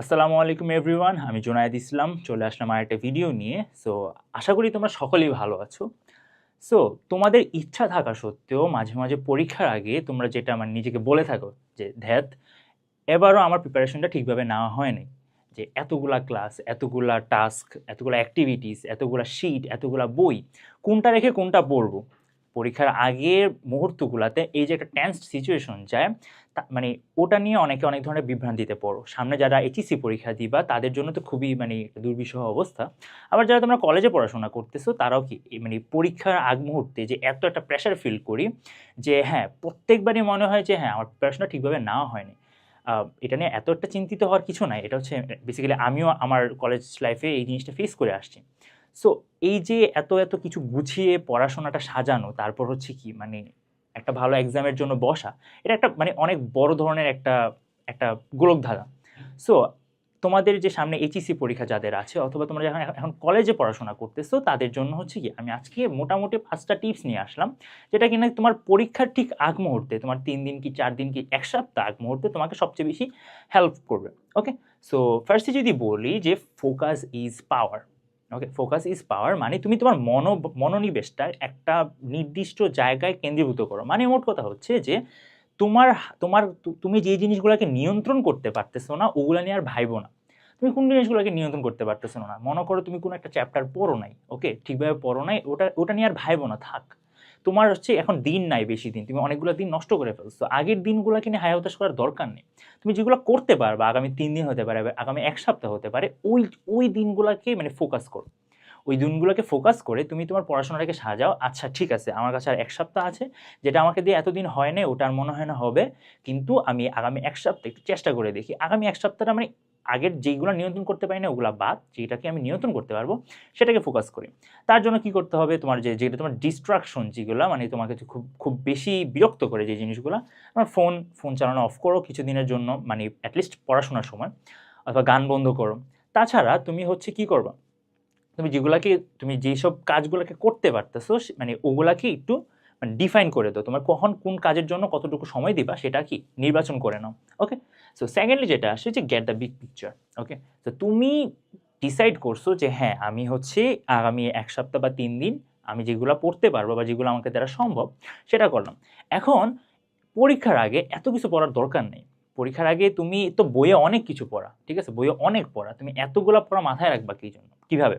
আসসালামু আলাইকুম এভরিওয়ান, আমি জোনায়েদ ইসলাম, চলে আসলাম আর একটা ভিডিও নিয়ে। সো, আশা করি তোমরা সকলেই ভালো আছো। সো, তোমাদের ইচ্ছা থাকা সত্ত্বেও মাঝে মাঝে পরীক্ষার আগে তোমরা যেটা আমার নিজেকে বলে থাকো যে ধ্যাত এবারও আমার প্রিপারেশনটা ঠিকভাবে নেওয়া হয়নি যে, এতগুলা ক্লাস এতগুলা টাস্ক এতগুলা অ্যাক্টিভিটিস এতগুলা শিট এতগুলা বই, কোনটা রেখে কোনটা পড়ব? পরীক্ষার আগের মুহূর্তগুলোতে এই যে একটা টেন্সড সিচুয়েশন যায় মানে ওটা নিয়ে অনেকে অনেক ধরনের বিভ্রান্তিতে পড়ো। সামনে যারা এইচএসসি পরীক্ষা দিবা, তাদের জন্য তো খুবই মানে দুর্বিষহ অবস্থা। আবার যারা তোমরা কলেজে পড়াশোনা করতেছো, তারাও কি মানে পরীক্ষার আগ মুহূর্তে যে এত একটা প্রেশার ফিল করি যে হ্যাঁ প্রত্যেকবারই মনে হয় যে হ্যাঁ আমার প্রিপারেশনটা ঠিকভাবে নেওয়া হয়নি। এটা নিয়ে এত একটা চিন্তিত হওয়ার কিছু নাই। এটা হচ্ছে বেসিক্যালি আমিও আমার কলেজ লাইফে এই জিনিসটা ফেস করে আসছি। সো এই যে এত এত কিছু গুছিয়ে পড়াশোনাটা সাজানো, তারপর হচ্ছে কি মানে একটা ভালো এক্সামের জন্য বসা, এটা একটা মানে অনেক বড় ধরনের একটা একটা গোলকধারা সো তোমাদের যে সামনে এইচএসসি পরীক্ষা যাদের আছে, অথবা তোমরা যখন এখন কলেজে পড়াশোনা করতেছো, তাদের জন্য হচ্ছে কি, আমি আজকে মোটামুটি পাঁচটা টিপস নিয়ে আসলাম, যেটা কিনা তোমার পরীক্ষার ঠিক আগ মুহূর্তে, তোমার তিন দিন কি, চার দিন কি, এক সপ্তাহ আগ মুহূর্তে তোমাকে সবচেয়ে বেশি হেল্প করবে। ওকে সো ফার্স্টে যদি বলি যে focus is power okay focus is power মানে তুমি তোমার মন মনোনিবেশটা একটা নির্দিষ্ট জায়গায় কেন্দ্রীভূত করো। মানে মোট কথা হচ্ছে যে তোমার তোমার তুমি যে জিনিসগুলোকে নিয়ন্ত্রণ করতে পারতেছো না ওগুলো নিয়ে আর ভাইবো না। তুমি কোন জিনিসগুলোকে নিয়ন্ত্রণ করতে পারতেছো না। মনে করো তুমি কোনো একটা চ্যাপ্টার পড়ো নাই ওকে ঠিকভাবে পড়ো নাই ওটা ওটা নিয়ে আর ভাইবো না থাক। তোমার হচ্ছে এখন দিন নাই বেশি দিন, তুমি অনেকগুলো দিন নষ্ট করে ফেলছো। আগের দিনগুলোকে নিয়ে হায় হতাশ করার দরকার নেই। তুমি যেগুলো করতে পারবা, আগামী তিন দিন হতে পারে আগামী এক সপ্তাহ হতে পারে, ওই ওই দিনগুলোকে মানে ফোকাস করো। ওই দিনগুলোকে ফোকাস করে তুমি তোমার পড়াশোনাটাকে সাজাও আচ্ছা ঠিক আছে, আমার কাছে আর এক সপ্তাহ আছে, যেটা আমাকে দিয়ে এতদিন হয় না ওটার মনে হয় না হবে, কিন্তু আমি আগামী এক সপ্তাহ একটু চেষ্টা করে দেখি। আগামী এক সপ্তাহটা মানে আগের যেইগুলো নিয়ন্ত্রণ করতে পারি না, ওগুলো বাদ যেটাকে আমি নিয়ন্ত্রণ করতে পারব, সেটাকে ফোকাস করি। তার জন্য কি করতে হবে? তোমার যে, যেটা তোমার ডিস্ট্রাকশন যেগুলো মানে তোমাকে খুব খুব বেশি বিরক্ত করে যে জিনিসগুলো আমার ফোন ফোন চালানো অফ করো কিছুদিনের জন্য মানে অ্যাটলিস্ট পড়াশোনার সময়, অথবা গান বন্ধ করো। তাছাড়া তুমি হচ্ছে কি করবা? তুমি যেগুলাকে, তুমি যেসব কাজগুলোকে করতে পারতেছো মানে ওগুলাকে একটু ডিফাইন করে দাও, তোমার কখন কোন কাজের জন্য কতটুকু সময় দিবা সেটা কি? নির্বাচন করে নাও ওকে সো সেকেন্ডলি যেটা আসে যে get the big picture okay তো তুমি ডিসাইড করছ যে হ্যাঁ আমি হচ্ছে আগামী এক সপ্তাহ বা তিন দিন আমি যেগুলো পড়তে পারব বা যেগুলো আমাকে দ্বারা সম্ভব সেটা করলাম। এখন পরীক্ষার আগে এত কিছু পড়ার দরকার নেই। পরীক্ষার আগে তুমি তো বইয়ে অনেক কিছু পড়া, ঠিক আছে? বইয়ে অনেক পড়া, তুমি এতগুলা পড়া মাথায় রাখবা কি জন্য? কীভাবে?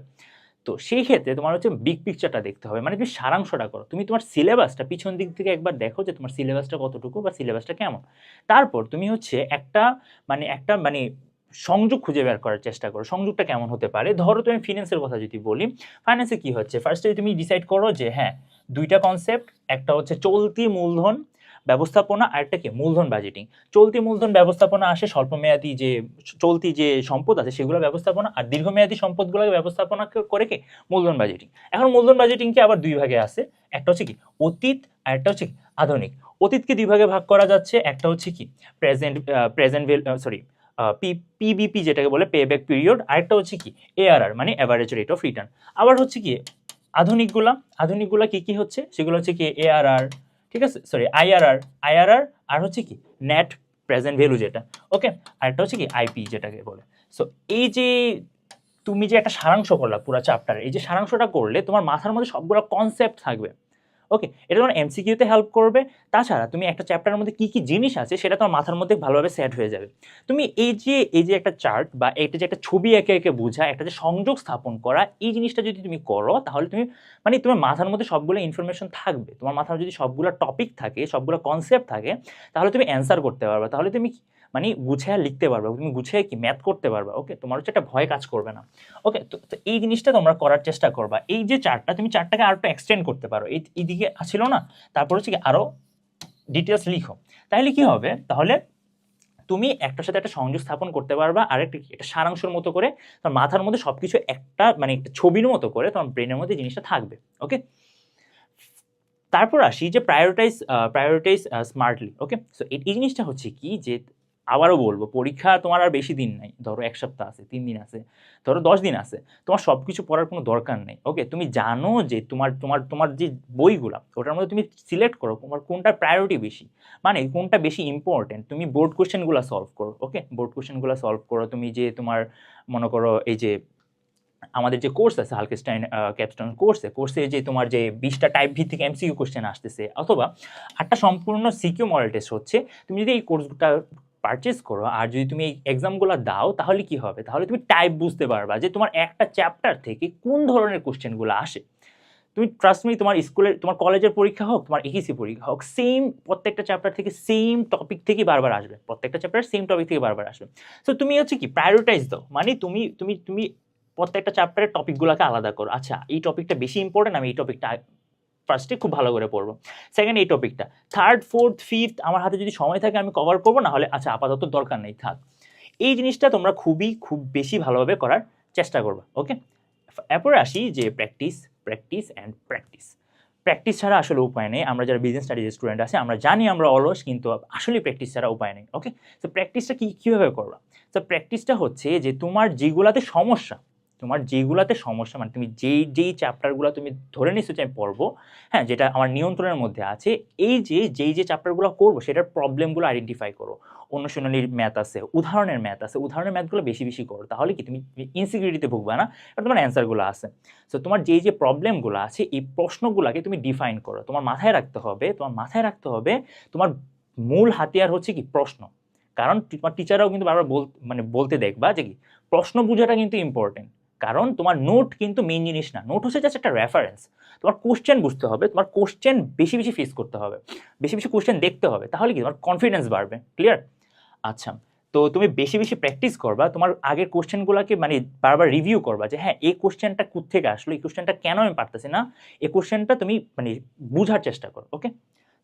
তো সেই ক্ষেত্রে তোমার হচ্ছে বিগ পিকচারটা দেখতে হবে। মানে তুমি সারাংশটা করো। তুমি তোমার সিলেবাসটা পিছন দিক থেকে একবার দেখো যে তোমার সিলেবাসটা কতটুকু বা সিলেবাসটা কেমন। তারপর তুমি হচ্ছে একটা মানে একটা মানে সংযোগ খুঁজে বের করার চেষ্টা করো। সংযোগটা কেমন হতে পারে? ধরো তুমি ফিনান্সের কথা যদি বলি ফাইন্যান্সে কি হচ্ছে? ফার্স্টে তুমি ডিসাইড করো যে হ্যাঁ দুইটা কনসেপ্ট একটা হচ্ছে চলতি মূলধন ব্যবস্থাপনা আর একটা কি, মূলধন বাজেটিং চলতি মূলধন ব্যবস্থাপনা আসে স্বল্পমেয়াদী যে, চলতি যে সম্পদ আছে সেগুলো ব্যবস্থাপনা আর দীর্ঘমেয়াদী সম্পদগুলোকে ব্যবস্থাপনা করে কি, মূলধন বাজেটিং এখন মূলধন বাজেটিংকে আবার দুই ভাগে আসে, একটা হচ্ছে কি, অতীত আর একটা হচ্ছে কি, আধুনিক। অতীতকে দুই ভাগে ভাগ করা যাচ্ছে, একটা হচ্ছে কি প্রেজেন্ট প্রেজেন্ট সরি পিবিপি যেটাকে বলে পে ব্যাক পিরিয়ড আরেকটা হচ্ছে কি এআরআর মানে অ্যাভারেজ রেট অফ রিটার্ন আবার হচ্ছে কি, আধুনিকগুলা আধুনিকগুলা কি কি হচ্ছে, সেগুলো হচ্ছে কি এআরআর ঠিক আছে? সরি আইআরআর আইআরআর আর হচ্ছে কি? নেট প্রেজেন্ট ভ্যালু যেটা ওকে আরেকটা হচ্ছে কি? আইপি যেটাকে বলে। সো এই যে তুমি যে একটা সারাংশ করলা পুরো চ্যাপ্টারে এই যে সারাংশটা করলে তোমার মাথার মধ্যে সবগুলো কনসেপ্ট থাকবে। ওকে এটা তোমার এমসিকিউতে হেল্প করবে। তাছাড়া তুমি একটা চ্যাপ্টারের মধ্যে কি কি জিনিস আছে সেটা তোমার মাথার মধ্যে ভালোভাবে সেট হয়ে যাবে। তুমি এই যে এই যে একটা চার্ট বা এটা যে একটা ছবি একে একে বোঝা, একটা যে সংযোগ স্থাপন করা, এই জিনিসটা যদি তুমি করো, তাহলে তুমি মানে তোমার মাথার মধ্যে সবগুলো ইনফরমেশন থাকবে। তোমার মাথার যদি সবগুলো টপিক থাকে, সবগুলো কনসেপ্ট থাকে, তাহলে তুমি অ্যান্সার করতে পারবে। তাহলে তুমি মানে গুছিয়ে লিখতে পারবে, তুমি গুছিয়ে কি ম্যাথ করতে পারবে ওকে তোমার হচ্ছে একটা ভয় কাজ করবে না ওকে তো এই জিনিসটা তোমরা করার চেষ্টা করবা। এই যে চারটা, তুমি চার্টটাকে আরও এক্সটেন্ড করতে পারো। এই এইদিকে ছিল না, তারপর হচ্ছে কি আরও ডিটেলস লিখো। তাহলে কি হবে? তাহলে তুমি একটার সাথে একটা সংযোগ স্থাপন করতে পারবা আর একটা একটা সারাংশের মতো করে তোমার মাথার মধ্যে সবকিছু একটা মানে একটা ছবির মতো করে তোমার ব্রেনের মধ্যে জিনিসটা থাকবে ওকে তারপর আসি যে prioritise prioritise smartly okay so এই জিনিসটা হচ্ছে কি যে আবারও বলব, পরীক্ষা তোমার আর বেশি দিন নাই। ধরো এক সপ্তাহ আছে, তিন দিন আছে, ধরো দশ দিন আছে। তোমার সব কিছু পড়ার কোনো দরকার নেই ওকে তুমি জানো যে তোমার তোমার তোমার যে বইগুলো, ওটার মধ্যে তুমি সিলেক্ট করো তোমার কোনটা প্রায়োরিটি বেশি। মানে কোনটা বেশি ইম্পর্টেন্ট তুমি বোর্ড কোশ্চেনগুলো সলভ করো ওকে বোর্ড কোশ্চেনগুলো সলভ করো, তুমি যে তোমার, মনে করো এই যে আমাদের যে কোর্স আছে হালকেস্টাইন ক্যাপস্টন কোর্সে কোর্সে যে তোমার যে বিশটা টাইপ ভিত্তিক এমসিকিউ কোশ্চেন আসতেছে, অথবা আটটা সম্পূর্ণ সিকিউ মডেল টেস্ট হচ্ছে, তুমি যদি এই কোর্সটা পারচেস করো, আর যদি তুমি এই এক্সামগুলো দাও, তাহলে কি হবে? তাহলে তুমি টাইপ বুঝতে পারবা যে তোমার একটা চ্যাপ্টার থেকে কোন ধরনের কোশ্চেনগুলো আসে। তুমি ট্রাস্ট মি তোমার স্কুলের তোমার কলেজের পরীক্ষা হোক, তোমার একিসি পরীক্ষা হোক সেম প্রত্যেকটা চ্যাপ্টার থেকে সেম টপিক থেকে বারবার আসবে। প্রত্যেকটা চ্যাপ্টার সেম টপিক থেকে বারবার আসবে। সো তুমি হচ্ছে কি প্রায়োরিটাইজ দাও। মানে তুমি তুমি তুমি প্রত্যেকটা চ্যাপ্টারের টপিকগুলোকে আলাদা করো। আচ্ছা এই টপিকটা বেশি ইম্পর্টেন্ট আমি এই টপিকটা ফার্স্টে খুব ভালো করে পড়ব। সেকেন্ড এই টপিকটা থার্ড ফোর্থ ফিফথ আমার হাতে যদি সময় থাকে আমি কভার করব, না হলে আচ্ছা আপাতত দরকার নেই, থাক। এই জিনিসটা তোমরা খুবই, খুব বেশি ভালোভাবে করার চেষ্টা করবে ওকে এরপরে আসি যে practice practice and practice practice ছাড়া আসলে উপায় নেই। আমরা যারা বিজনেস স্টাডিজ স্টুডেন্ট আছে, আমরা জানি আমরা অলস, কিন্তু আসলে প্র্যাকটিস ছাড়া উপায় নেই ওকে তো প্র্যাকটিসটা কী, কীভাবে করবা? তো প্র্যাকটিসটা হচ্ছে যে তোমার যেগুলাতে সমস্যা তোমার যেগুলাতে সমস্যা মানে তুমি যেই যেই চ্যাপ্টারগুলো তুমি ধরে নিচ্ছো যে আমি পড়ব হ্যাঁ যেটা আমার নিয়ন্ত্রণের মধ্যে আছে, এই যে, যেই যে চ্যাপ্টারগুলো করব, সেটার প্রবলেমগুলো আইডেন্টিফাই করো। অনুশীলনীর ম্যাথ আছে, উদাহরণের ম্যাথ আছে, উদাহরণের ম্যাথগুলো বেশি বেশি করো, তাহলে কি তুমি ইনসিকিউরিটিতে ভুগবে না আর তোমার অ্যান্সারগুলো আছে। সো তোমার যেই যে প্রবলেমগুলো আছে, এই প্রশ্নগুলোকে তুমি ডিফাইন করো, তোমার মাথায় রাখতে হবে, তোমার মাথায় রাখতে হবে, তোমার মূল হাতিয়ার হচ্ছে কি প্রশ্ন। কারণ তোমার টিচাররাও কিন্তু বারবার বল মানে বলতে দেখবা যে কি, প্রশ্ন বোঝাটা কিন্তু ইম্পর্টেন্ট কারণ তোমার নোট কিন্তু মেইন জিনিস না। নোট হচ্ছে জাস্ট একটা রেফারেন্স তোমার কোশ্চেন বুঝতে হবে, তোমার কোশ্চেন বেশি বেশি ফেস করতে হবে, বেশি বেশি কোশ্চেন দেখতে হবে, তাহলে কি তোমার কনফিডেন্স বাড়বে ক্লিয়ার আচ্ছা তো তুমি বেশি বেশি প্র্যাকটিস করবা, তোমার আগের কোশ্চেনগুলোকে মানে বারবার রিভিউ করবা যে হ্যাঁ এই কোশ্চেনটা থেকে আসলো? এই কোশ্চেনটা কেন আমি পারতেছি না? এই কোশ্চেনটা তুমি মানে বুঝার চেষ্টা করো ওকে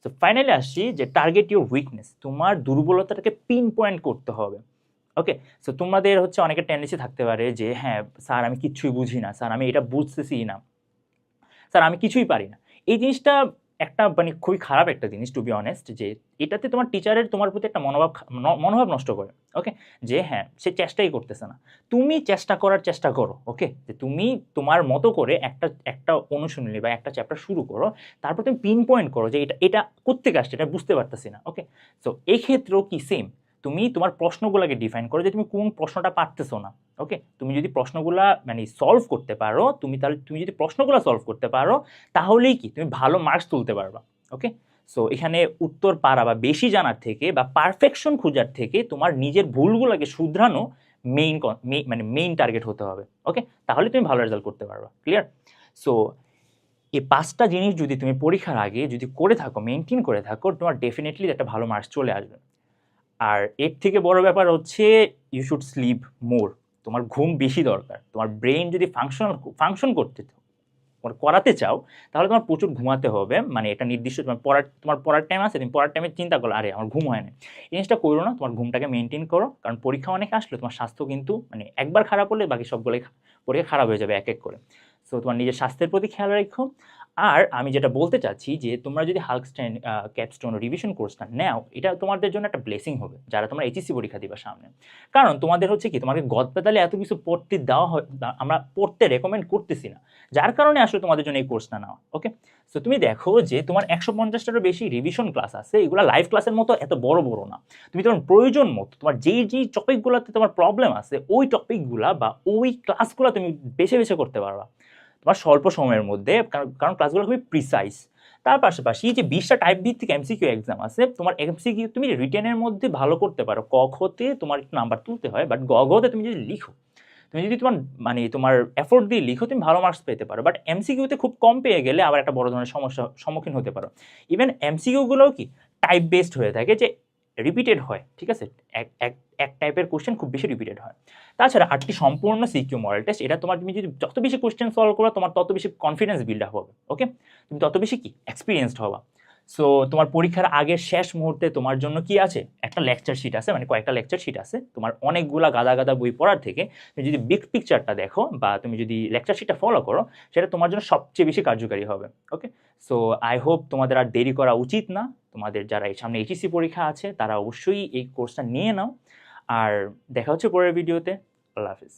তো ফাইনালি আসছি যে টার্গেট ইউর উইকনেস তোমার দুর্বলতাটাকে পিন পয়েন্ট করতে হবে। ওকে সো তোমাদের হচ্ছে অনেকের টেন্ডেন্সি থাকতে পারে যে হ্যাঁ স্যার আমি কিচ্ছুই বুঝি না, স্যার আমি এটা বুঝতেছি না। স্যার আমি কিছুই পারি না। এই জিনিসটা একটা মানে খুবই খারাপ একটা জিনিস টু বি অনেস্ট যে এটাতে তোমার টিচারের তোমার প্রতি একটা মনোভাব মনোভাব নষ্ট করে ওকে যে হ্যাঁ সে চেষ্টাই করতেছে না। তুমি চেষ্টা করার চেষ্টা করো ওকে যে তুমি তোমার মতো করে একটা একটা অনুশীলনী বা একটা চ্যাপ্টার শুরু করো, তারপর তুমি পিন পয়েন্ট করো যে এটা এটা কোথেকে আসছে, এটা বুঝতে পারতেছি না ওকে সো এই ক্ষেত্রেও কি সেম তুমি তোমার প্রশ্নগুলোকে ডিফাইন করো যে তুমি কোন প্রশ্নটা পারতেছো না ওকে তুমি যদি প্রশ্নগুলা মানে সলভ করতে পারো, তুমি তাহলে তুমি যদি প্রশ্নগুলো সলভ করতে পারো, তাহলেই কি? তুমি ভালো মার্কস তুলতে পারবা ওকে সো এখানে উত্তর পারা বা বেশি জানার থেকে বা পারফেকশন খোঁজার থেকে তোমার নিজের ভুলগুলোকে শুধরানো মেইন মানে মেইন টার্গেট হতে হবে ওকে তাহলে তুমি ভালো রেজাল্ট করতে পারবা ক্লিয়ার সো এই পাঁচটা জিনিস যদি তুমি পরীক্ষার আগে যদি করে থাকো মেনটেন করে থাকো, তোমার ডেফিনেটলি একটা ভালো মার্কস চলে আসবে। আর এর থেকে বড় ব্যাপার হচ্ছে ইউ শুড স্লিপ মোর তোমার ঘুম বেশি দরকার। তোমার ব্রেন যদি ফাংশন ফাংশন করতে তোমার করাতে চাও, তাহলে তোমার প্রচুর ঘুমাতে হবে। মানে এটা নির্দিষ্ট তোমার পড়ার তোমার পড়ার টাইম আছে, তুমি পড়ার টাইমে চিন্তা করো, আরে, আমার ঘুম হয় না। এই জিনিসটা করো না, তোমার ঘুমটাকে মেনটেন করো। কারণ পরীক্ষা অনেক আসলে তোমার স্বাস্থ্য কিন্তু মানে একবার খারাপ হলে বাকি সবগুলোই পরীক্ষা খারাপ হয়ে যাবে এক এক করে। সো তোমার নিজের স্বাস্থ্যের প্রতি খেয়াল রাখো। আর আমি যেটা বলতে চাচ্ছি যে, তোমরা যদি হাল্কস্টাইন ক্যাপস্টোন রিভিশন কোর্সটা নাও, এটা তোমাদের জন্য একটা ব্লেসিং হবে, যারা তোমরা এইচএসসি পরীক্ষা দিবা সামনে। কারণ তোমাদের হচ্ছে কি, তোমাকে গদ পেতালে এত কিছু পড়তে দেওয়া হয় আমরা পড়তে রেকমেন্ড করতেছি না। যার কারণে আসলে তোমাদের জন্য এই কোর্সটা নেওয়া ওকে সো তুমি দেখো যে, তোমার একশো পঞ্চাশটারও বেশি রিভিশন ক্লাস আছে, এগুলো লাইভ ক্লাসের মতো এত বড় বড় না। তুমি তোমার প্রয়োজন মতো, তোমার যেই যেই টপিকগুলোতে তোমার প্রবলেম আছে, ওই টপিকগুলা বা ওই ক্লাসগুলো তুমি বেছে বেছে করতে পারবা। তোমার স্বল্প সময়ের মধ্যে, কারণ ক্লাসগুলো খুবই প্রিসাইজ তার পাশাপাশি যে বিশটা টাইপ ভিত্তিক এমসিকিউ এক্সাম আছে, তোমার এমসিকিউ তুমি রিটেনের মধ্যে ভালো করতে পারো। ক খতে তোমার একটু নাম্বার তুলতে হয় বাট গ ঘতে তুমি যদি লিখো, তুমি যদি তোমার মানে তোমার এফোর্ট দিয়ে লিখো, তুমি ভালো মার্কস পেতে পারো। বাট এমসিকিউতে খুব কম পেয়ে গেলে আবার একটা বড় ধরনের সমস্যা, সম্মুখীন হতে পারো। ইভেন এমসিকিউগুলোও কি টাইপ বেসড হয়ে থাকে যে রিপিটেড হয়, ঠিক আছে? এক এক টাইপের কোশ্চেন খুব বেশি রিপিটেড হয়। তাছাড়া আটটি সম্পূর্ণ সিকিউ মডেল টেস্ট এটা তোমার তুমি যদি যত বেশি কোশ্চেন সলভ করো, তোমার তত বেশি কনফিডেন্স বিল্ড আপ হবে ওকে তুমি তত বেশি কি? এক্সপিরিয়েন্সড হবা। সো তোমার পরীক্ষার আগের শেষ মুহূর্তে তোমার জন্য কি আছে? একটা লেকচার শিট আছে মানে কয়েকটা লেকচার শিট আছে। তোমার অনেকগুলা গাদা গাদা বই পড়ার থেকে তুমি যদি বিগ পিকচারটা দেখো বা তুমি যদি লেকচার শিটটা ফলো করো, সেটা তোমার জন্য সবচেয়ে বেশি কার্যকারী হবে ওকে সো আই হোপ তোমাদের আর দেরি করা উচিত না। তোমাদের যারা এই সামনে এইচএসি পরীক্ষা আছে, তারা অবশ্যই এই কোর্সটা নিয়ে নাও। আর দেখা হচ্ছে পরের ভিডিওতে আল্লাহ হাফিজ।